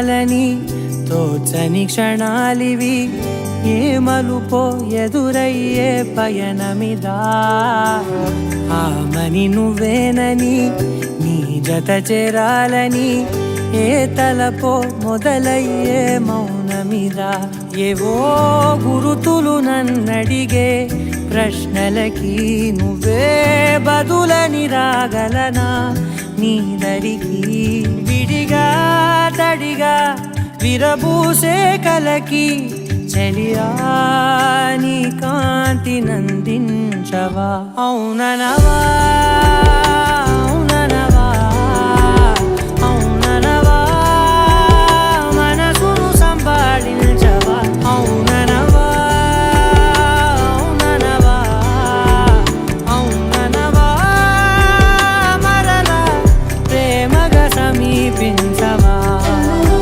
ని తోచని క్షణాలివి ఏ మలుపో ఎదురయ్యే పయనమిదా? ఆమని నువ్వేనని నీ జత చేరాలని ఏ తలపో మొదలయ్యే మౌనమిదా? ఏవో గురుతులు నన్నడిగే ప్రశ్నలకి నువ్వే బదులని రాగలనా? నీ దరికి విరబూసే కలకి చెలియాని కాంతి నందించవా? అవుననవా